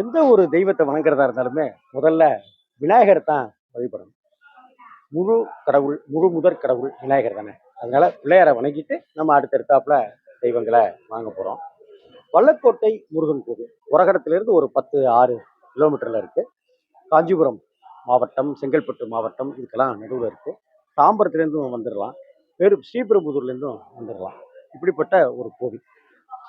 எந்த ஒரு தெய்வத்தை வணங்குறதா இருந்தாலுமே முதல்ல விநாயகர் தான் வழிபடணும். முழு கடவுள் முழு முதற் கடவுள் விநாயகர் தானே. அதனால பிள்ளையாரை வணங்கிட்டு நம்ம அடுத்தடுத்தாப்புல தெய்வங்களை வாங்க போறோம். வல்லக்கோட்டை முருகன் கோவில் உரகடத்திலிருந்து ஒரு பத்து ஆறு கிலோமீட்டர்ல இருக்கு. காஞ்சிபுரம் மாவட்டம் செங்கல்பட்டு மாவட்டம் இதுக்கெல்லாம் நடுவில் இருக்கு. தாம்பரத்துலேருந்தும் வந்துடலாம் பேரு ஸ்ரீபெரும்புதூர்லேருந்தும் வந்துடலாம் இப்படிப்பட்ட ஒரு கோவில்.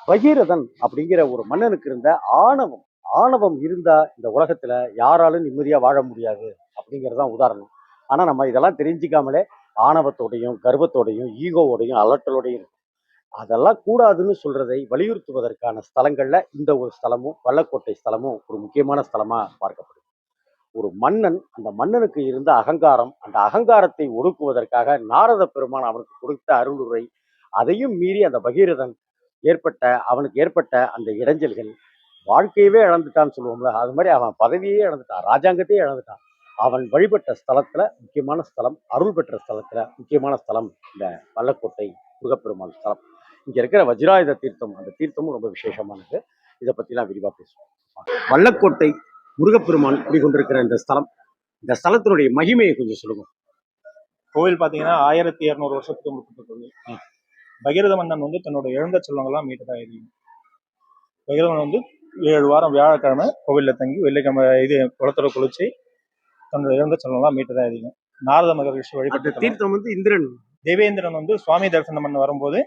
பகீரதன் அப்படிங்கிற ஒரு மன்னனுக்கு இருந்த ஆணவம் ஆணவம் இருந்தால் இந்த உலகத்தில் யாராலும் நிம்மதியாக வாழ முடியாது அப்படிங்கறதுதான் உதாரணம். ஆனால் நம்ம இதெல்லாம் தெரிஞ்சுக்காமலே ஆணவத்தோடையும் கர்வத்தோடையும் ஈகோவோடையும் அலட்டலோடையும் இருக்கும். அதெல்லாம் கூடாதுன்னு சொல்றதை வலியுறுத்துவதற்கான ஸ்தலங்கள்ல இந்த ஒரு ஸ்தலமும் வல்லக்கோட்டை ஸ்தலமும் ஒரு முக்கியமான ஸ்தலமா பார்க்கப்படுது. ஒரு மன்னன் அந்த மன்னனுக்கு இருந்த அகங்காரம் அந்த அகங்காரத்தை ஒடுக்குவதற்காக நாரத பெருமான் அவனுக்கு கொடுத்த அருளுரை அதையும் மீறி அந்த பகீரதன் ஏற்பட்ட அவனுக்கு ஏற்பட்ட அந்த இடைஞ்சல்கள் வாழ்க்கையவே இழந்துட்டான்னு சொல்லுவோம்ல. அது மாதிரி அவன் பதவியே இழந்துட்டான். ராஜாங்கத்தையே இழந்துட்டான். அவன் வழிபட்ட ஸ்தலத்துல முக்கியமான ஸ்தலம் அருள் பெற்ற ஸ்தலத்துல முக்கியமான ஸ்தலம் இந்த வல்லக்கோட்டை முருகப்பெருமாள் ஸ்தலம். இங்க இருக்கிற வஜ்ராயுத தீர்த்தம் அந்த தீர்த்தமும் ரொம்ப விசேஷமானது. இதை பத்திலாம் விரிவா பேசுவோம். வல்லக்கோட்டை முருகப்பெருமான் குடிகொண்டிருக்கிற இந்த ஸ்தலம் இந்த ஸ்தலத்தினுடைய மகிமையை கொஞ்சம் சொல்லுங்க. கோவில் பாத்தீங்கன்னா ஆயிரத்தி இருநூறு வருஷத்துக்கு முற்பட்ட கோவில் பகீரத மன்னன் வந்து தன்னோட இழந்த செல்வங்கள்லாம் மீட்டதா எழுதியும் பகீரத மன்னன் வந்து ஏழு வாரம் வியாழக்கிழமை கோவில்ல தங்கி வெள்ளிக்கிழமை இது குளத்துல குளிச்சு தன்னோட இழந்த செல்வங்கள்லாம் மீட்டதா எழுதியும் நாரத மகரிஷி வழிபட்டு தீர்த்தம் வந்து இந்திரன். தேவேந்திரன் வந்து சுவாமி தரிசனம் பண்ண வரும்போது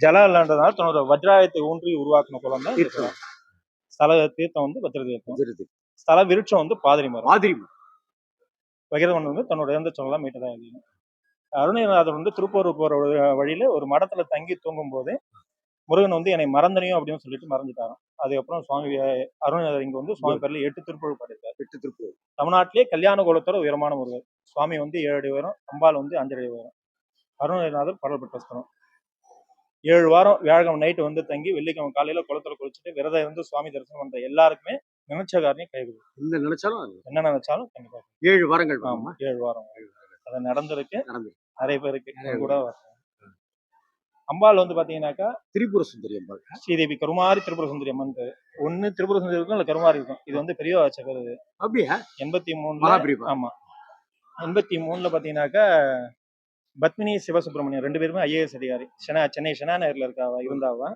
ஜலம் இல்லைன்றதுனால தன்னோட வஜ்ராயத்தை ஊன்றி உருவாக்கின குளம் தான் தீர்த்தம். ஸ்தல தீர்த்தம் வந்து வஜ்ர தீர்த்தம். திருத்தி. ஸ்தல விருட்சம் வந்து பாதிரி மரம். மாதிரி பகிரவன் வந்து தன்னோட இறந்த சொல்லலாம் மீட்டதா எழுதியும் அருணகிரிநாதர் வந்து திருப்பூர் போற வழி- வழியில ஒரு மடத்துல தங்கி தூங்கும் போது முருகன் வந்து என்னை மறந்தனையும் அப்படின்னு சொல்லிட்டு மறந்துட்டாராம். அதுக்கப்புறம் சுவாமி அருணகிரிநாதர் இங்க வந்து சுவாமி பேர்ல எட்டு திருப்புகள் படைத்தார். எட்டு திருப்பூர். தமிழ்நாட்டிலே கல்யாண குலத்தோட உயரமான முருகர் சுவாமி வந்து ஏழு அடி உயரம் அம்பாள் வந்து அஞ்சு அடி உயரம். அருணகிரிநாதர் பாடல் பெற்ற ஸ்தலம். ஏழு வாரம் வியாழக்கிழமை நைட்டு வந்து தங்கி வெள்ளிக்கிழமை காலையில குளத்துல குளிச்சுட்டு விரதம் இருந்து சுவாமி தரிசனம் பண்ற எல்லாருக்குமே நினைச்ச காரியம் கைவிடும் என்ன நினைச்சாலும் என்ன நினைச்சாலும் கண்டிப்பா. ஏழு வாரங்கள் ஆமா ஏழு வாரம். அது நடந்திருக்கு. நிறைய பேருக்கு. கூட அம்பாள் வந்து பாத்தீங்கன்னாக்கா திரிபுர சுந்தரி அம்பாள். ஸ்ரீதேவி கருமாரி திரிபுர சுந்தரி அம்மன் பேரு. ஒண்ணு திரிபுர சுந்தரி இருக்கும் இல்ல கருமாரி இருக்கும். இது வந்து பெரிய இது. அப்படியா? எண்பத்தி மகாபிரிவா ஆமா. எண்பத்தி மூணுல பாத்தீங்கன்னாக்கா பத்மினி சிவசுப்பிரமணியம் ரெண்டு பேருமே ஐஏஎஸ் அதிகாரி. சென்னை சென்னை சென்னை நகர்ல இருக்கா அவ இருந்தாவ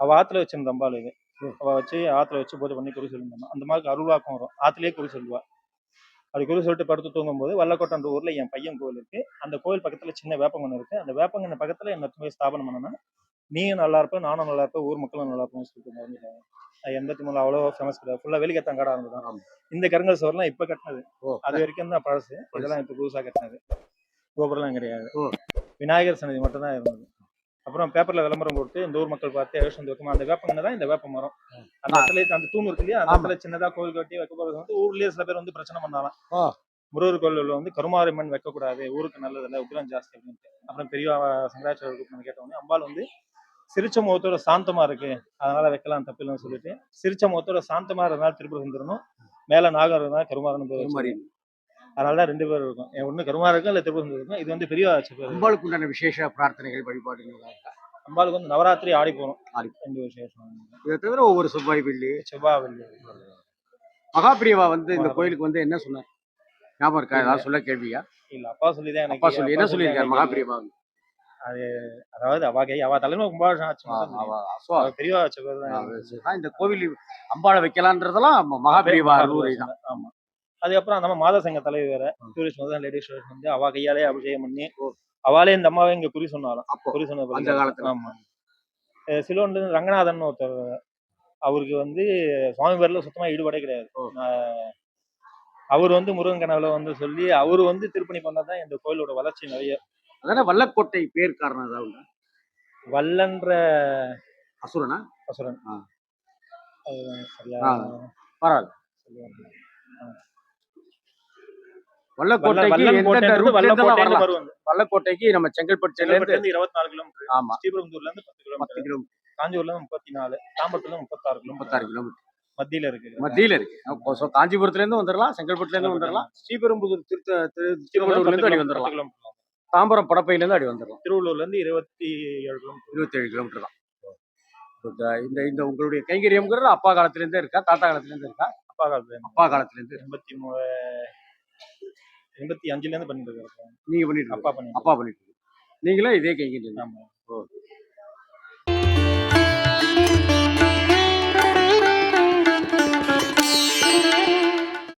அவ. ஆத்துல வச்சிருந்த அம்பாள் இது. அவ வச்சு ஆத்துல வச்சு பூஜை பண்ணி குறி சொல்லியிருந்தாங்க. அந்த மாதிரி அருள்வாக்கம் வரும். ஆத்துலயே குறி சொல்லுவா. அப்படி குறி சொல்லிட்டு படுத்து தூங்கும்போது வல்லக்கோட்டன்ற ஊர்ல என் பையன் கோவில் இருக்கு. அந்த கோவில் பக்கத்துல சின்ன வேப்பங்கன்னு இருக்கு. அந்த வேப்பங்கன்னு பக்கத்துல என்ன போய் ஸ்தாபனம் பண்ணனா நீயும் நல்லா இருப்ப நானும் நல்லா இருப்பேன் ஊர் மக்களும் நல்லா இருப்போம்னு சொல்லிட்டு மறந்துட்டாங்க எண்பத்தி மூணுல அவ்வளோ ஃபேமஸ் கிடையாது. ஃபுல்லா வெளிக்கத்தான் கடை இருந்தது ஆமா. இந்த கருங்கல் சோர்லாம் இப்ப கட்டினது. அது வரைக்கும் தான் பழசு. இதெல்லாம் இப்ப புதுசா கட்டினது. கோபுரம்லாம் கிடையாது. விநாயகர் சன்னதி மட்டும் தான் இருந்தது. அப்புறம் பேப்பர்ல விளம்பரம் போட்டு இந்த ஊர் மக்கள் பார்த்து எழுஷம் வைக்கமா அந்த வேப்பங்கன்னு தான் இந்த வேப்ப மரம் அந்த இடத்துல அந்த தூண் இருக்கு இல்லையா அந்த. இடத்துல சின்னதா கோவில் கட்டி வைக்க போறது வந்து ஊர்லயே சில பேர் வந்து பிரச்சனை பண்ணாலாம். முருகர் கோவில் வந்து கருமாரியம்மன் வைக்கக்கூடாது ஊருக்கு நல்லதில்ல உக்கிரம் ஜாஸ்தி அப்படின்ட்டு அப்புறம் பெரிய சங்கராச்சாரியர் கேட்டவொடனே அம்பாள் வந்து சிரிச்ச முகத்தோட சாந்தமா இருக்கு அதனால வைக்கலாம் தப்பு இல்லைன்னு சொல்லிட்டு சிரிச்ச முகத்தோட சாந்தமா இருந்தாலும் திருப்பூர் சுந்தரனும் மேல நாகம் இருந்தா கருமாறனும் பேர் மாதிரி வச்சிருக்காங்க. அதனால தான் ரெண்டு பேர் இருக்கும். ஒண்ணு கருமாறு இருக்கும் இல்ல திருப்பூர் சுந்தரம் இருக்கும் இது வந்து பெரிய அம்பாளுக்கு உண்டான விசேஷ பிரார்த்தனைகள் வழிபாடுகள் அம்பாளுக்கு வந்து நவராத்திரி ஆடி போகணும் ஆடி. ரெண்டு விசேஷம். இதை தவிர ஒவ்வொரு செவ்வாய் வெள்ளி. செவ்வாய் வெள்ளி. மகாபிரியவா வந்து இந்த. கோயிலுக்கு வந்து என்ன சொன்னார்? ஞாபகம் இருக்கா? ஏதாவது சொல்ல கேள்வியா? இல்ல அப்பா சொல்லிதான் எனக்கு அப்பா சொல்லி என்ன சொல்லியிருக்காரு மகாபிரியவா அதாவது அவ கை அவ தலைமை கும்பாபிஷேகம் ஆச்சு மட்டும் தெரியும். அவ பெரிய ஆட்சி பேர் தான். எனக்கு. இந்த கோவில் அம்பாளை வைக்கலான்றதெல்லாம் மகாபிரியவா அருள்முறை தான் ஆமா. அதுக்கப்புறம் நம்ம மாத சங்க தலைவர் வேற. டூரிஸ்ட் வந்து லேடிஸ் வந்து அவ கையாலே அபிஷேகம் பண்ணி அவளே இந்த அம்மாவை இங்க குறி சொன்னாலும் குறி சொன்ன அந்த காலத்துல. ஆமா. சிலோன்ல இருந்து ரங்கநாதன் ஒருத்தர் அவருக்கு வந்து சுவாமி பேர்ல சுத்தமா ஈடுபாடே கிடையாது. அவர் வந்து முருகன் கனவுல வந்து சொல்லி அவர் வந்து திருப்பணி பண்ணதான் இந்த கோயிலோட வளர்ச்சி நிறைய. அதான வல்லக்கோட்டை பேர் காரணம் உண்டா? வல்லன்ற அசுரனா? அசுரன். பரவாயில்ல. வல்லக்கோட்டைக்கு எந்தெந்த கோட்டைன்றது route ல இருந்தெல்லாம் வல்லக்கோட்டைன்னு வரலாம்? வரும். வல்லக்கோட்டைக்கு நம்ம செங்கல்பட்டுல இருந்து இருபத்தி நாலு கிலோமீட்டர். ஆமா. ஸ்ரீபெரும்புதூர்ல இருந்து பத்து பத்து கிலோமீட்டர். கிலோமீட்டர் காஞ்சிபுர்ல இருந்து முப்பத்தி நாலு தாம்பரத்துல முப்பத்தாறு முப்பத்தாறு கிலோமீட்டர். கிலோமீட்டர் மத்தியில இருக்கு. மத்தியில இருக்கு. so காஞ்சிபுரத்துல இருந்து வந்துடலாம் செங்கல்பட்டுல இருந்து வந்துடலாம் ஸ்ரீபெரும்புதூர் திருத்த திரு- திருவள்ளூர்ல இருந்து அடி பத்து வந்துடலாம் கிலோமீட்டர். தாம்பரம் படப்பையில இருந்து அடி வந்துடலாம் திருவள்ளூர்ல இருந்து இருபத்தி ஏழு கிலோமீட்டர். இருபத்தி ஏழு கிலோமீட்டர் தான். இந்த இந்த உங்களுடைய கைங்கரியம்ங்கிறது அப்பா காலத்துல இருந்தே இருக்கா தாத்தா காலத்துல இருந்தே இருக்கா? அப்பா காலத்துல. அப்பா காலத்துல இருந்து எண்பத்தி எண்பத்தி அஞ்சுல இருந்து பண்ணிட்டு இருக்காரு நீங்க பண்ணிட்டு அப்பா. பண்ணிட்டு அப்பா பண்ணிட்டு. நீங்களும் இதே கைங்கரியம் தான். ஆமா